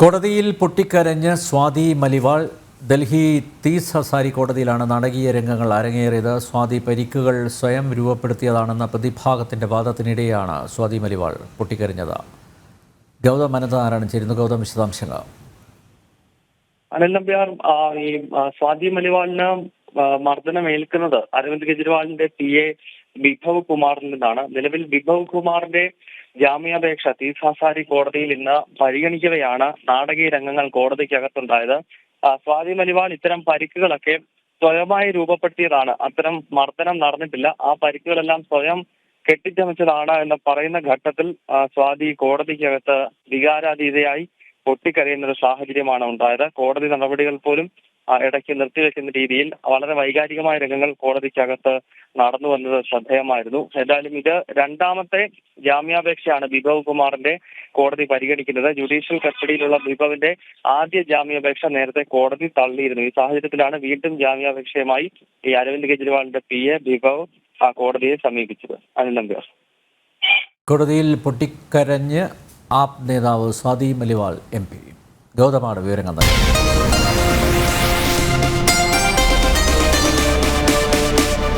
കോടതിയിൽ പൊട്ടിക്കരഞ്ഞ് സ്വാതി മലിവാൾ ഡൽഹി തീസ് ഹസാരി കോടതിയിലാണ് നാടകീയ രംഗങ്ങൾ അരങ്ങേറിയത്. സ്വാതി പരിക്കുകൾ സ്വയം രൂപപ്പെടുത്തിയതാണെന്ന പ്രതിഭാഗത്തിന്റെ വാദത്തിനിടെയാണ് സ്വാതി മലിവാൾ പൊട്ടിക്കരഞ്ഞത്. ഗൗതം അനന്തനാരായണൻ ചേരുന്നു. ഗൗതം വിശദാംശങ്ങൾ. ആ, ഈ സ്വാതി മലിവാളിന് ആ, മർദ്ദനം അരവിന്ദ് കെജ്രിവാളിന്റെ പി എ വിഭവ് കുമാറിൽ നിന്നാണ് നിലവിൽ വിഭവ് കുമാറിന്റെ ജാമ്യാപേക്ഷ തീസ് ഹസാരി കോടതിയിൽ ഇന്ന് പരിഗണിക്കവെയാണ് നാടകീയ രംഗങ്ങൾ കോടതിക്കകത്തുണ്ടായത്. സ്വാതി മലിവാൾ ഇത്തരം പരിക്കുകളൊക്കെ സ്വയമായി രൂപപ്പെടുത്തിയതാണ്. അത്തരം മർദ്ദനം നടന്നിട്ടില്ല. ആ പരിക്കുകളെല്ലാം സ്വയം കെട്ടിച്ചമച്ചതാണ് എന്ന് പറയുന്ന ഘട്ടത്തിൽ സ്വാതി കോടതിക്കകത്ത് വികാരാതീതയായി പൊട്ടിക്കരയുന്ന ഒരു സാഹചര്യമാണ് ഉണ്ടായത്. കോടതി നടപടികൾ പോലും ഇടയ്ക്ക് നിർത്തിവെക്കുന്ന രീതിയിൽ വളരെ വൈകാരികമായ രംഗങ്ങൾ കോടതിക്കകത്ത് നടന്നു വന്നത് ശ്രദ്ധേയമായിരുന്നു. എന്തായാലും ഇത് രണ്ടാമത്തെ ജാമ്യാപേക്ഷയാണ് ബിഭവ് കുമാറിന്റെ കോടതി പരിഗണിക്കുന്നത്. ജുഡീഷ്യൽ കസ്റ്റഡിയിലുള്ള ബിഭവിന്റെ ആദ്യ ജാമ്യാപേക്ഷ നേരത്തെ കോടതി തള്ളിയിരുന്നു. ഈ സാഹചര്യത്തിലാണ് വീണ്ടും ജാമ്യാപേക്ഷയുമായി ഈ അരവിന്ദ് കെജ്രിവാളിന്റെ പി എ ബിഭവ് ആ കോടതിയെ സമീപിച്ചത്. അനിൽ കോടതിയിൽ പൊട്ടിക്കരഞ്ഞ് ആപ് നേതാവ് സ്വാതി മലിവാൾ എം പി. ഗൗതമാണ് വിവരങ്ങൾ നൽകിയത്